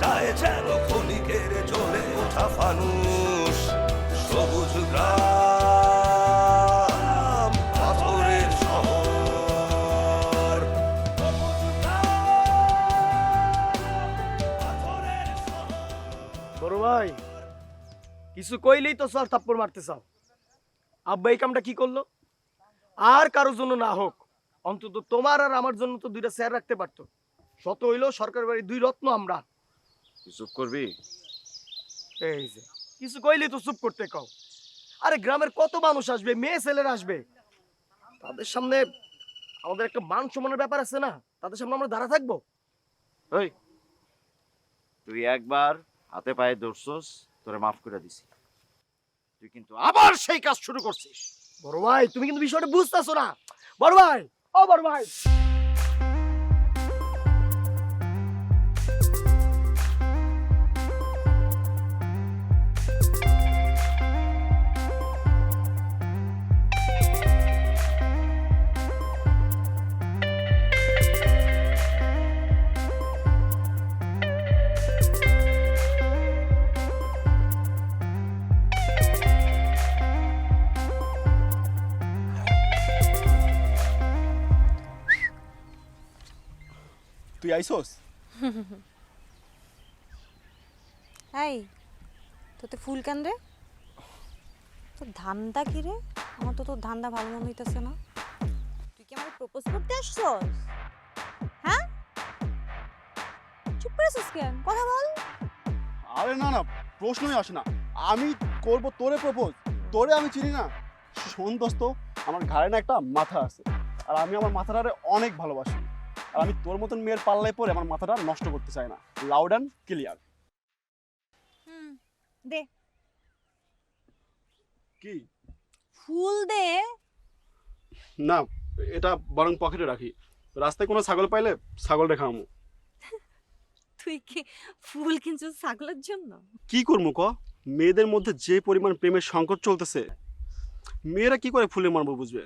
যায় যেন ক্ষণিকের জ্বলে ওঠা ফানুষ। সবুজ। বড় ভাই, কিছু কইলেই তো স্যার থাপ্পড় মারতে চাও। আব্বা এই কামটা কি করল? আর কারোর জন্য না হোক, অন্তত তোমার আর আমার জন্য তো দুইটা স্যার রাখতে পারতো। শত হইল সরকার বাড়ি দুই রত্ন আমরা। তুই চুপ করবি? এই যে কিছু তো চুপ করতে কও। আরে গ্রামের কত মানুষ আসবে মেয়ে ছেলেরা আসবে? তাদের সামনে আমাদের একটা মান সম্মানের ব্যাপার আছে না? তাদের সামনে আমরা দাঁড়া থাকব? ওই তুই একবার হাতে পায়ে ধরছস তোরে মাফ করে দিছি। তুই কিন্তু আবার সেই কাজ শুরু করছিস। বড় ভাই তুমি কিন্তু বিষয়টা বুঝতেছো না। বড় ভাই ও বড় ভাই। তুই আইসোস এই তোতে ফুল কেন রে? তোর ধান্দা কি রে? আমার তো তোর ধান্দা ভালো মনে হইতেছে না। তুই কি আমাকে প্রপোজ করতে আসছস? হ্যাঁ? চুপ করে আছিস কেন? কথা বল। আরে না না প্রশ্নই আসে না। আমি করব তোরে প্রপোজ তোরে আমি চিনি না। শোন দোস্ত আমার ঘাড়ে না একটা মাথা আছে। আর আমি আমার মাথাটারে অনেক ভালোবাসি। আর আমি তোর মতন মেয়ের পাল্লায় পরে আমার মাথাটা নষ্ট করতে চাই না। লাউড অ্যান্ড ক্লিয়ার হুম দে। কি? ফুল দে। না এটা বরং পকেটে রাখি। রাস্তায় কোনো ছাগল পাইলে ছাগল রেখামু তুই কি ফুল কিনছিস ছাগলের জন্য? কি করব ক? মেয়েদের মধ্যে যে পরিমাণ প্রেমের সংকট চলতেছে মেয়েরা কি করে ফুলের মারবো বুঝবে?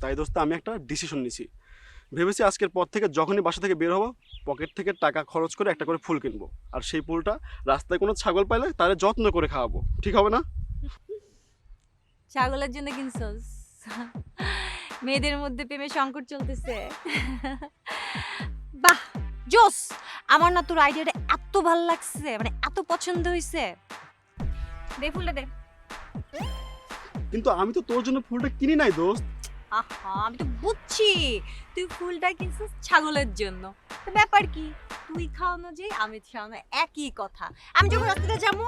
তাই দোস্ত আমি একটা ডিসিশন নিছি। ভেবেছি আজকের পর থেকে যখনই বাসা থেকে বের হব পকেট থেকে টাকা খরচ করে একটা করে ফুল কিনবো। আর সেই ফুলটা রাস্তায় কোনো ছাগল পাইলে তারে যত্ন করে খাওয়াবো। ঠিক হবে না? ছাগলের জন্য কিনছস? মেয়েদের মধ্যে প্রেমের সংকট চলতেছে। বাহ জোস! আমার না তোর আইডিয়াটা এত ভালো লাগছে মানে এত পছন্দ হয়েছে দে ফুলটা দে। কিন্তু আমি তো তোর জন্য ফুলটা কিনি নাই দোস্ত। আহা আমি তো বুঝছি। তুই ফুলটা কিনছিস ছাগলের জন্য। তো ব্যাপার কি? তুই খাওয়ানো যে আমি খাওয়ানো একই কথা। আমি যখন রাস্তাতে যাব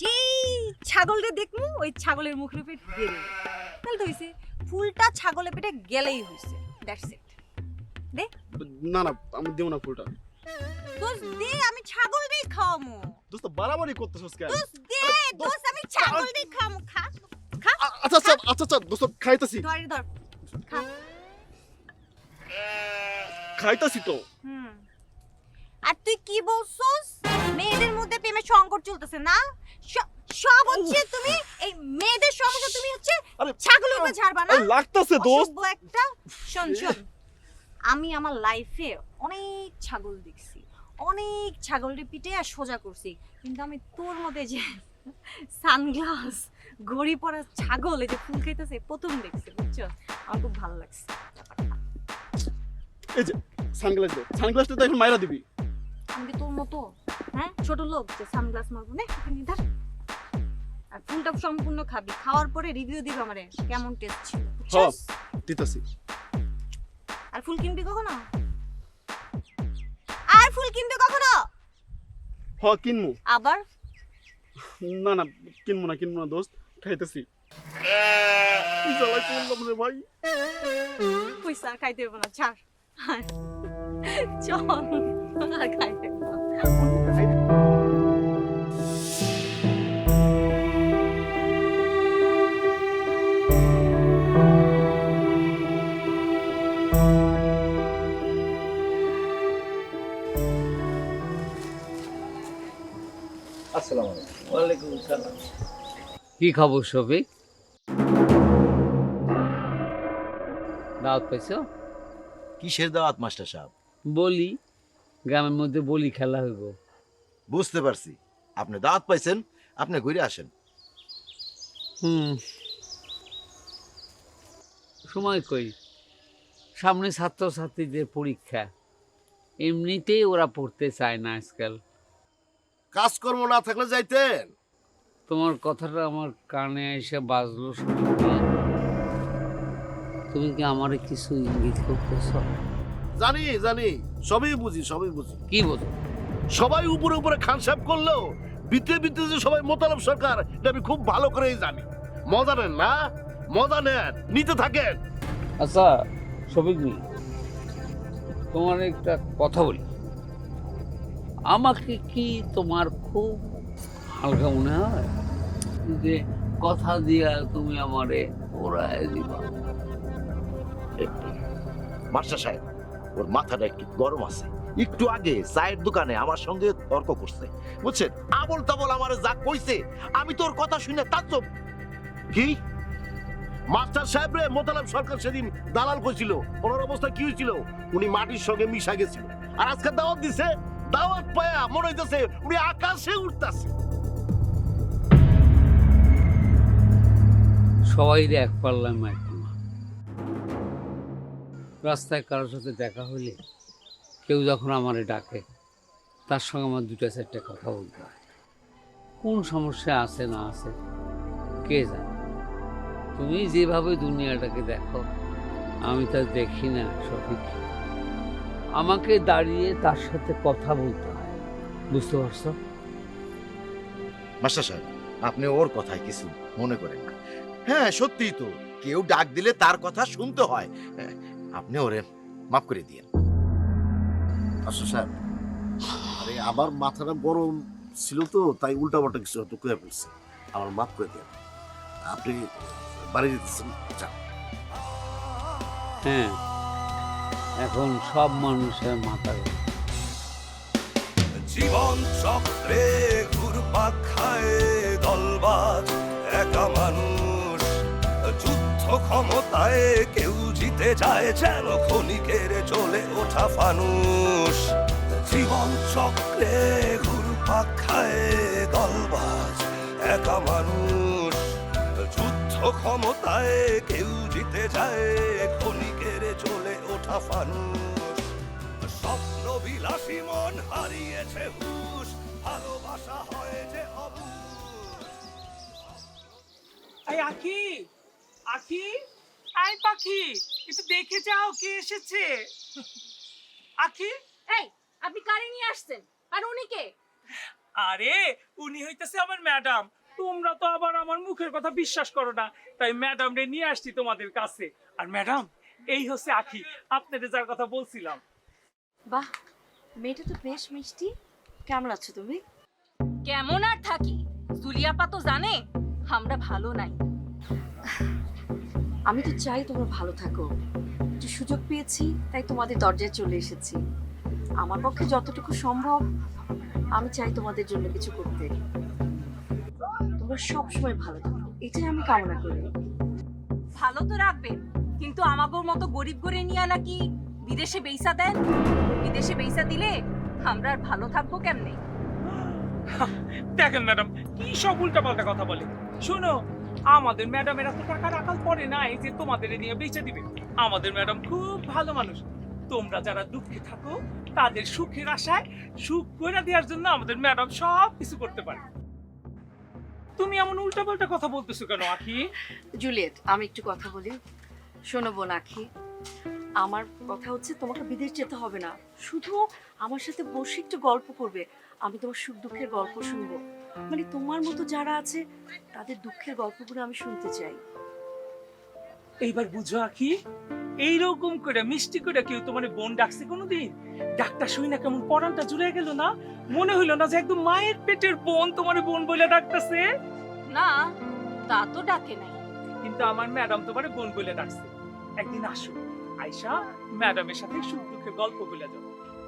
যেই ছাগলটা দেখব ওই ছাগলের মুখের পেট বেরোবে। তাহলে তো হয়েছে ফুলটা ছাগলের পেটে গেলেই হয়েছে দ্যাটস ইট না না আমি দেবো না ফুলটা দোস দে আমি ছাগল দিয়ে খাওয়ামো। দোস্ত বাড়াবাড়ি করতেছিস কেন? দোস দে দোস আমি ছাগল দিয়ে খাওয়ামো। খা খা। আচ্ছা আচ্ছা আচ্ছা আচ্ছা দোস্ত খাইতাছি। ধর ধর। খা খাইতাছি তো। হুম। আর তুই কি বলছস? মেয়েদের মধ্যে প্রেমের সংকট চলতেছে না? সব হচ্ছে তুমি এই মেয়েদের সমস্যা তুমি হচ্ছে ছাগলের উপর ঝাড়বা না? লাগতাছে দোস্ত। একটা শোন শোন। আমি আমার লাইফে অনেক ছাগল দেখছি। অনেক ছাগলের পিঠে আর সোজা করছি। কিন্তু আমি তোর মধ্যে যে সানগ্লাস ঘড়ি পরা ছাগল এই যে ফুল খাইতেছে প্রথম দেখছি বুঝছ? আমার খুব ভালো লাগছে। এই যে সানগ্লাস দে। সানগ্লাসটা তো এখন মাইরা দিবি। আমি তোর মতো? হ্যাঁ ছোট লোক যে সানগ্লাস মারবো নে এখানে ধর। আর ফুলটা সম্পূর্ণ খাবি। খাওয়ার পরে রিভিউ দিবে আমারে কেমন টেস্ট ছিল বুঝছস? দিতাছি। আর ফুল কিনবি কখনো? আর ফুল কিনবি কখনো? হ কিনমু। আবার? না না কিনবো না কিনবো না দোস্ত। খাইতেছি। ভাই? পয়সা আর খাইতে হবে না ছাড়। আয়। চল আর খাইতে হবে না। কি খবর শফিক? দাওয়াত পাইছো? কিসের দাওয়াত মাস্টার সাহেব? বলি গ্রামের মধ্যে বলি খেলা হইব। বুঝতে পারছি। আপনি দাওয়াত পাইছেন আপনি ঘুরে আসেন। হুম। সময় কই? সামনে ছাত্রছাত্রীদের পরীক্ষা। এমনিতেই ওরা পড়তে চায় না আজকাল। কাজকর্ম না থাকলে যাইতেন? তোমার কথাটা আমার কানে এসে বাজলো তুমি কি আমারে কিছু ইঙ্গিত করতেছ? জানি জানি। সবই বুঝি সবই বুঝি। কি বলো সবাই উপরে উপরে খানসাপ করলেও ভিতরে ভিতরে যে সবাই মোতালেব সরকার এটা আমি খুব ভালো করেই জানি। মজা নেন না? মজা নেন। নিতে থাকেন। আচ্ছা সবিক তোমার একটা কথা বলি। আমাকে কি তোমার খুব হালকা মনে হয়? যে কথা দিয়া তুমি আমারে ওরায় দিবা। মাস্টার সাহেব, ওর মাথাটা একটু গরম আছে। একটু আগে চায়ের দোকানে আমার সঙ্গে তর্ক করছে। বুঝছেন? আবল তাবল আমারে যা কইছে, আমি তোর কথা শুনে তাজ্জব। কি? মাস্টার সাহেব রে, মোতালেব সরকার সেদিন দালাল কইছিল। ওনার অবস্থা কি হয়েছিল উনি মাটির সঙ্গে মিশা গেছিল। আর আজকে দাওয়াত দিছে, দাওয়াত পায়া মনে হইতেছে উনি আকাশে উঠতাছে সবাই এক এক না রাস্তায় কারোর সাথে দেখা হলে কেউ যখন আমারে ডাকে, তার সঙ্গে আমার দুটা চারটে কথা বলতে হয়। কোন সমস্যা আছে না আছে, কে জানে? তুমি যেভাবে দুনিয়াটাকে দেখো, আমি তা দেখি না সঠিক। আমাকে দাঁড়িয়ে তার সাথে কথা বলতে হয়। বুঝতে পারছ? মাস্টার সাহেব, আপনি ওর কথায় কিছু মনে করেন না। হ্যাঁ সত্যিই তো। কেউ ডাক দিলে তার কথা শুনতে হয়। হ্যাঁ, আপনি ওরে মাফ করে দিয়েন। আচ্ছা স্যার। আরে আমার মাথাটা গরম ছিল তো তাই উল্টাপাল্টা কিছু হয়তো করে ফেলছে। আমার মাফ করে দেন। আপনি বাড়ি যেতেছেন? যান। হ্যাঁ এখন সব মানুষের মাথায় জীবন চক্রে ঘুরপাক খায় দলবাজ একা মানুষ। যুদ্ধ ক্ষমতায় কেউ জিতে যায় যেন ক্ষণিকের চলে ওঠা ফানুষ। জীবন চক্রে ঘুরপাক খায় দলবাজ একা মানুষ। যুদ্ধ ক্ষমতায় কেউ জিতে যায় ক্ষণিকের চলে ওঠা ফানুষ। স্বপ্ন বিলাসী মন হারিয়েছে হুশ, ভালোবাসা হয় যে অবুঝ এই আখি আই পাখি একটু দেখে যাও কে এসেছে। আখি? এই আপনি কারে নিয়ে আসছেন? আর উনি কে? আরে উনি হইতেছে আমার ম্যাডাম। তোমরা তো আবার আমার মুখের কথা বিশ্বাস করো না। তাই ম্যাডাম রে নিয়ে আসছি তোমাদের কাছে। আর ম্যাডাম এই হচ্ছে আখি। আপনাদের যার কথা বলছিলাম। বাহ মেয়েটা তো বেশ মিষ্টি। কেমন আছো তুমি? কেমন আর থাকি? জুলিয়াপা তো জানে আমরা ভালো নাই। আমি তো চাই তোমরা ভালো থাকো। একটু সুযোগ পেয়েছি তাই তোমাদের দরজায় চলে এসেছি। আমার পক্ষে যতটুকু সম্ভব আমি চাই তোমাদের জন্য কিছু করতে। তোমরা সব সময় ভালো থাকো এটাই আমি কামনা করি। ভালো তো রাখবেন কিন্তু আমাগোর মতো গরিব করে নিয়ে নাকি বিদেশে বেইসা দেন? বিদেশে বেইসা দিলে আমরা আর ভালো থাকব কেমনে? দেখেন ম্যাডাম কি সব উল্টাপাল্টা কথা বলে। শোনো আমাদের ম্যাডামের এত টাকা রাখাল পরে নাই যে তোমাদের নিয়ে বেঁচে দিবে। আমাদের ম্যাডাম খুব ভালো মানুষ। তোমরা যারা দুঃখে থাকো, তাদের সুখের আশায় সুখ করে দেওয়ার জন্য আমাদের ম্যাডাম সব কিছু করতে পারে। তুমি এমন উল্টাপাল্টা কথা বলতেছো কেন, আখি? জুলিয়েট আমি একটু কথা বলি। শোনো বোন আখি, আমার কথা হচ্ছে তোমাকে বিদেশ যেতে হবে না। শুধু আমার সাথে বসে একটু গল্প করবে। আমি তোমার সুখ দুঃখের গল্প শুনব। মানে তোমার মতো যারা আছে তাদের দুঃখের গল্পগুলো আমি শুনতে চাই। এইবার বুঝো আখি এইরকম করে মিষ্টি করে কেউ তোমার বোন ডাকছে কোনোদিন? ডাকটা শুই না কেমন পরানটা জুড়ে গেল না? মনে হইল না যে একদম মায়ের পেটের বোন তোমার বোন বলে ডাকতেছে? না তা তো ডাকে নাই। কিন্তু আমার ম্যাডাম তোমার বোন বলে ডাকছে। একদিন আসো আয়সা ম্যাডামের সাথে সুখ দুঃখের গল্প বলে যাও।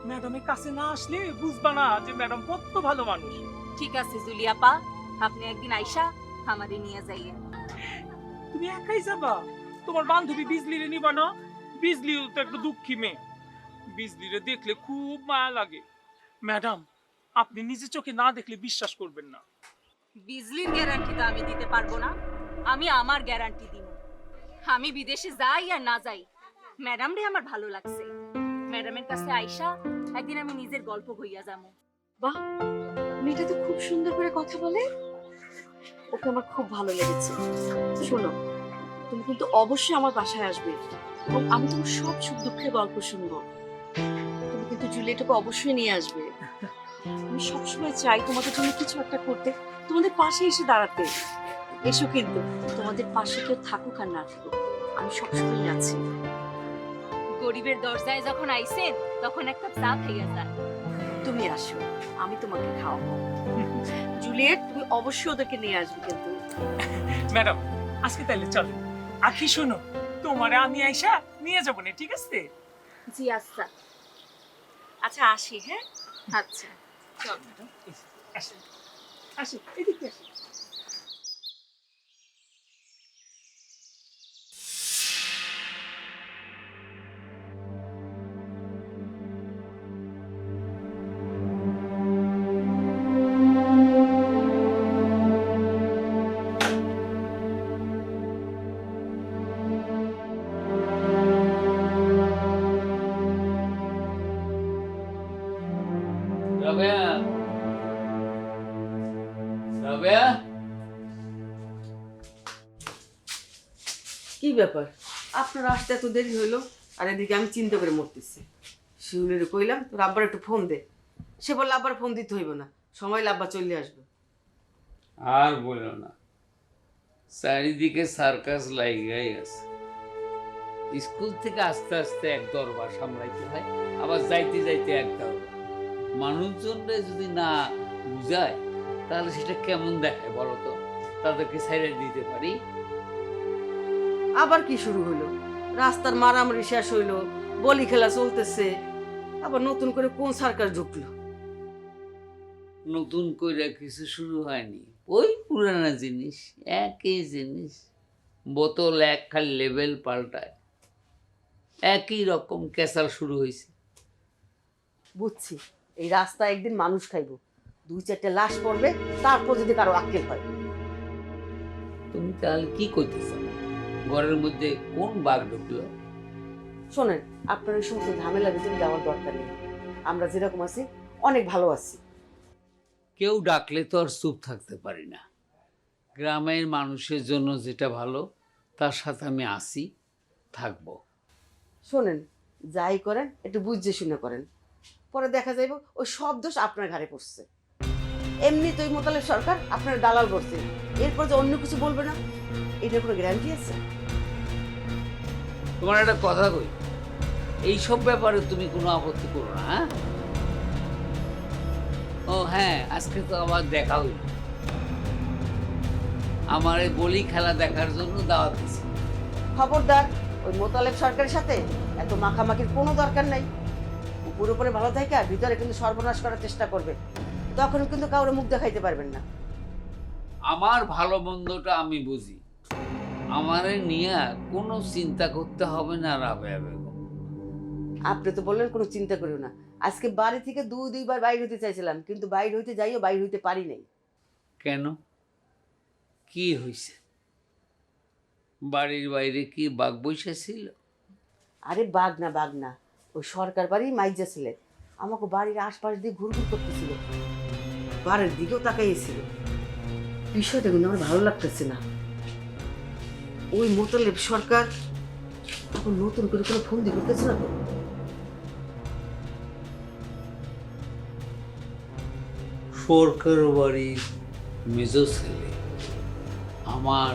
ম্যাডামের কাছে না আসলে বুঝবা না যে ম্যাডাম কত ভালো মানুষ। ঠিক আছে জুলিয়াপা আপনি একদিন আইসা আমাদের নিয়ে যাইয়ে। তুমি একাই যাবা? তোমার বান্ধবী বিজলি রে নিবা না? বিজলিও তো একটা দুঃখী মেয়ে। বিজলিরে দেখলে খুব মায়া লাগে। ম্যাডাম আপনি নিজে চোখে না দেখলে বিশ্বাস করবেন না। বিজলির গ্যারান্টি তো আমি দিতে পারব না। আমি আমার গ্যারান্টি দিব। আমি বিদেশে যাই আর না যাই। ম্যাডাম রে আমার ভালো লাগছে। ম্যাডামের কাছে আইসা একদিন আমি নিজের গল্প কইয়া যাব। বাহ, মেয়েটা তো খুব সুন্দর করে কথা বলে। ওকে আমার খুব ভালো লেগেছে। শোনো, তুমি কিন্তু অবশ্যই আমার বাসায় আসবে। এবং আমি তোমার সব সুখ দুঃখের গল্প শুনব। তুমি কিন্তু জুলিয়েটাকে অবশ্যই নিয়ে আসবে। আমি সবসময় চাই তোমাদের জন্য কিছু একটা করতে। তোমাদের পাশে এসে দাঁড়াতে। এসো কিন্তু, তোমাদের পাশে কেউ থাকুক আর না থাকুক। আমি সবসময় আছি। গরিবের দরজায় যখন আইছেন তখন একটা চা খাইয়া যান। তুমি আসো আমি তোমাকে খাওয়াবো। জুলিয়েট তুমি অবশ্যই ওদেরকে নিয়ে আসবে কিন্তু। ম্যাডাম আজকে তাহলে চলো। আখি শোনো তোমারে আমি আইসা নিয়ে যাব না ঠিক আছে? জি আচ্ছা। আচ্ছা আসি হ্যাঁ? আচ্ছা। চল ম্যাডাম আসি। আসি এদিকে আসেন রাবেয়া রাবেয়া কি ব্যাপার? আপনার আসতে এত দেরি হইল? আর এদিকে আমি চিন্তা করে মরতেছি। শিউলের কইলাম তোর আব্বার একটু ফোন দে। সে বললে আবার ফোন দিতে হইব না। সময় আব্বা চলে আসবে। আর বলো না। চারিদিকে সার্কাস লাইগাই আছে। স্কুল থেকে আস্তে আস্তে এক দরবার সামলাইতে হয় আবার যাইতে যাইতে এক দরবার। মানুষজনরা যদি না বুঝায় তাহলে সেটা কেমন দেখায় বলো তো? তাদেরকে সাইডে দিতে পারি? আবার কি শুরু হইল রাস্তার মারামারি শেষ হইল বলি খেলা চলতেছে আবার নতুন করে কোন সরকার ঢুকলো? নতুন করে কিছু শুরু হয়নি। ওই পুরানা জিনিস একই জিনিস। বোতল এক খালি লেভেল পাল্টায়। একই রকম ক্যাসাল শুরু হয়েছে বুঝছি। এই রাস্তা একদিন মানুষ খাইবো। দুই চারটে লাশ পড়বে তারপর যদি কারও আক্কেল হয়। তুমি তাহলে কি করতেছ ঘরের মধ্যে কোন বাঘ ঢুকলো? শোনেন আপনার ওই সমস্ত ঝামেলা ভিতরে যাওয়ার দরকার নেই। আমরা যেরকম আছি অনেক ভালো আছি। কেউ ডাকলে তো আর চুপ থাকতে পারি না। গ্রামের মানুষের জন্য যেটা ভালো তার সাথে আমি আসি থাকব। শোনেন যাই করেন একটু বুঝে শুনে করেন। পরে দেখা যাইব ওই সব দোষ আপনার ঘাড়ে পড়ছে। এমনি তো ওই মোতালেব সরকার আপনার দালাল করছে। এরপর যে অন্য কিছু বলবে না এটার কোনো গ্যারান্টি আছে? তোমার একটা কথা কই এইসব ব্যাপারে তুমি কোনো আপত্তি করো না হ্যাঁ? ও হ্যাঁ আজকে তো আবার দেখা হইল। আমার এই বলি খেলা দেখার জন্য দাওয়াত দিছি খবরদার ওই মোতালেব সরকারের সাথে এত মাখামাখির কোনো দরকার নাই। উপরে ভালো থাকে আর ভিতরে কিন্তু সর্বনাশ করার চেষ্টা করবে। তখন কিন্তু কাউরে মুখ দেখাইতে পারবেন না। আমার ভালো মন্দটা আমি বুঝি। আমারে নিয়ে কোনো চিন্তা করতে হবে না রাবেয়া বেগম। আপনি তো বললেন কোনো চিন্তা করিও না। আজকে বাড়ি থেকে দুই দুইবার বাইরে হইতে চাইছিলাম কিন্তু বাইরে হইতে যাইও বাইরে হইতে পারি নাই। কেন? কি হয়েছে বাড়ির বাইরে কি বাঘ বসে ছিল? আরে বাঘ না বাঘ না। ওই সরকার বাড়ি মাইজা ছিলে আমাকে বাড়ির আশপাশ দিয়ে ঘুরঘুর করতেছিল। বাড়ির দিকেও তাকাইয়েছিল। বিষয়টা কিন্তু আমার ভালো লাগতেছে না। ওই মোতালেব সরকার এখন নতুন করে কোনো ফোন দিয়ে করতেছে না তো? সরকার বাড়ির মেজো ছেলে আমার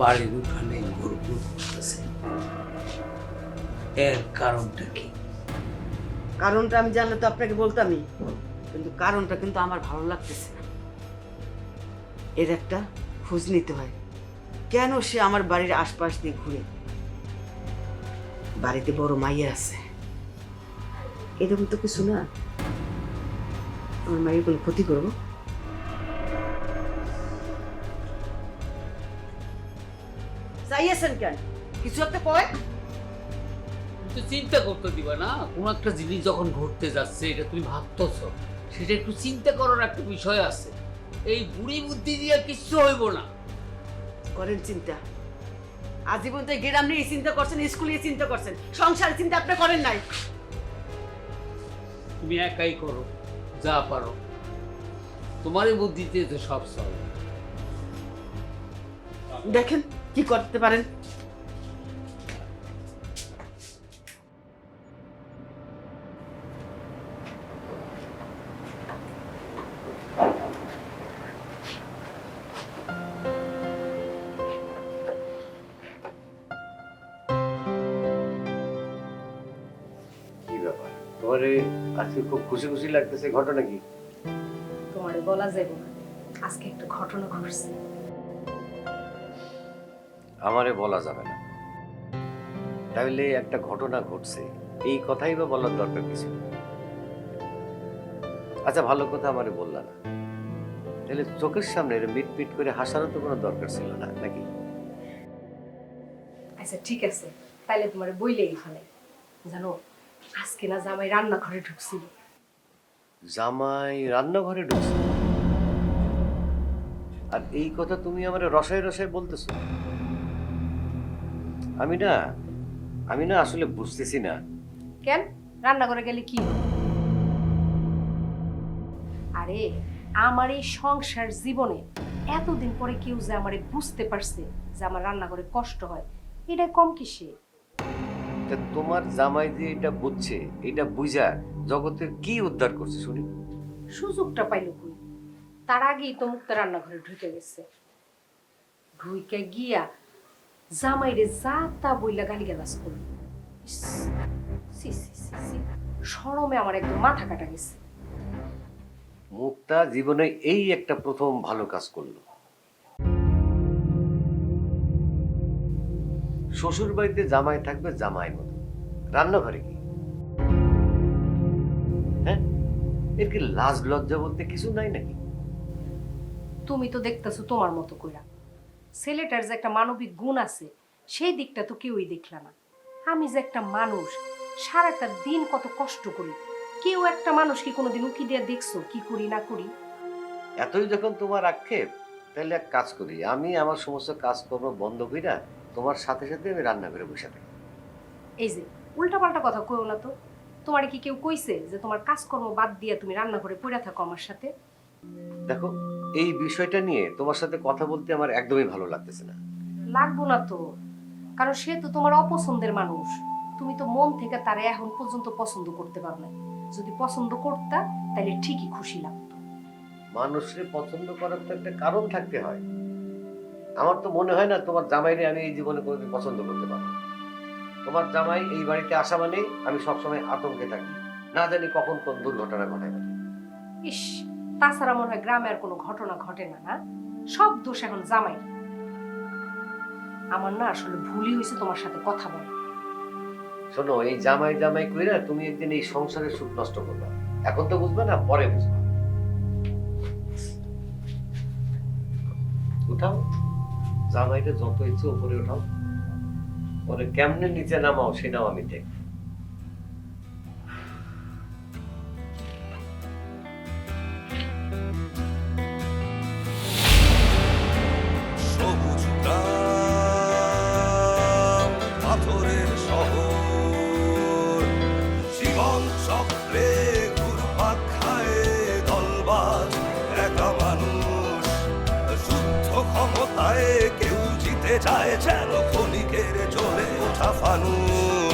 বাড়ির উঠানে ঘুরঘুর করতেছে। এর কারণটা কি? কারণটা আমি জানলে তো আপনাকে বলতামই। কিন্তু কারণটা কিন্তু আমার ভালো লাগতেছে না। এর একটা খোঁজ নিতে হয়। কেন সে আমার বাড়ির আশপাশ দিয়ে ঘুরে? বাড়িতে বড় মাইয়া আছে। এরকম তো কিছু না। আমার মায়ের কোনো ক্ষতি করব? চাইয়েছেন কেন? কিছু একটা কয়। একটু চিন্তা করতে দিবা না? কোনো একটা জিনিস যখন ঘটতে যাচ্ছে এটা তুমি ভাবতেছ সেটা একটু চিন্তা করার একটা বিষয় আছে। এই বুড়ি বুদ্ধি দিয়ে কিচ্ছু হইব না। করেন চিন্তা। আজীবন তো গ্রাম নিয়ে চিন্তা করছেন স্কুল নিয়ে চিন্তা করছেন। সংসার চিন্তা আপনি করেন নাই। তুমি একাই করো যা পারো। তোমারই বুদ্ধিতে তো সব চলে। দেখেন কি করতে পারেন। খুশি খুশি লাগতেছে ঘটনা কি? তোমার বলা যাবে না। আজকে একটা ঘটনা ঘটছে। আমারে বলা যাবে না। তাহলে একটা ঘটনা ঘটছে। এই কথাই বা বলার দরকার কি ছিল আচ্ছা ভালো কথা আমারে বললা না। তাহলে চোখের সামনে মিট মিট করে হাসারও তো কোনো দরকার ছিল না নাকি? আচ্ছা ঠিক আছে। তাইলে তোমার বইলেই এখানে। জানো আজকে না জামাই রান্নাঘরে ঢুকছিল। জামাই রান্নাঘরে ঢুকছে। আর এই কথা তুমি আমার রসায় রসায় বলতেছো। আমি না আমি না আসলে বুঝতেছি না। কেন? রান্নাঘরে গেলে কি আরে আমার এই সংসার জীবনে এতদিন পরে কেউ যে আমারে বুঝতে পারছে যে আমার রান্নাঘরে কষ্ট হয় এটা কম কিসে? তোমার জামাই যে এটা বুঝছে এটা বুঝা জগতের কি উদ্ধার করছে শুনি। সুযোগটা পাইল কই? তার আগেই তো মুক্তা রান্নাঘরে ঢুকে গেছে। ঢুইকে গিয়া জামাইরে যা তা বইলা গালি গালাজ করল। ইস, সি সি সি সি শরমে আমার একদম মাথা কাটা গেছে। মুক্তা জীবনে এই একটা প্রথম ভালো কাজ করল। শ্বশুর বাড়িতে জামাই থাকবে জামাই মতো। রান্নাঘরে কি হ্যাঁ? এর কি লাজ লজ্জা বলতে কিছু নাই নাকি? তুমি তো দেখতেছো তোমার মতো কইরা। ছেলেটার যে একটা মানবিক গুণ আছে সেই দিকটা তো কেউই দেখলা না। আমি যে একটা মানুষ সারাটা দিন কত কষ্ট করি। কেউ একটা মানুষ কি কোনোদিন উকি দিয়ে দেখছ কি করি না করি? এতই যখন তোমার আক্ষেপ তাহলে এক কাজ করি আমি আমার সমস্ত কাজকর্ম বন্ধ কইরা তোমার সাথে সাথে আমি রান্না করে বসে থাকি। এই যে উল্টাপাল্টা কথা কইও না তো। তোমার কি কেউ কইছে যে তোমার কাজকর্ম বাদ দিয়ে তুমি রান্না করে পড়ে থাকো আমার সাথে? দেখো এই বিষয়টা নিয়ে তোমার সাথে কথা বলতে আমার একদমই ভালো লাগতেছে না। লাগবো না তো কারণ সে তো তোমার অপছন্দের মানুষ। তুমি তো মন থেকে তারে এখন পর্যন্ত পছন্দ করতে পারো না যদি পছন্দ করতা তাহলে ঠিকই খুশি লাগতো। মানুষের পছন্দ করার তো একটা কারণ থাকতে হয়। আমার তো মনে হয় না তোমার জামাইরে আমি এই জীবনে কোনোদিন পছন্দ করতে পারব তোমার জামাই এই বাড়িতে আসা মানে আমি সবসময় আতঙ্কে থাকি। না জানি কখন কোন দুর্ঘটনা ফেলে। ইস তাছাড়া মনে হয় গ্রামে আর কোনো ঘটনা ঘটে না না? সব দোষ এখন জামাই আমার না আসলে ভুলই হয়েছে তোমার সাথে কথা বলা শোনো এই জামাই জামাই কইরা তুমি একদিন এই সংসারের সুখ নষ্ট করবে। এখন তো বুঝবে না পরে বুঝবে। উঠাও। জামাইটা যত ইচ্ছে উপরে উঠাও। পরে কেমনে নিচে নামাও সেটাও আমি দেখব পাথরের শহর যায় যেন ক্ষণিকের জলে ওঠা ফানুষ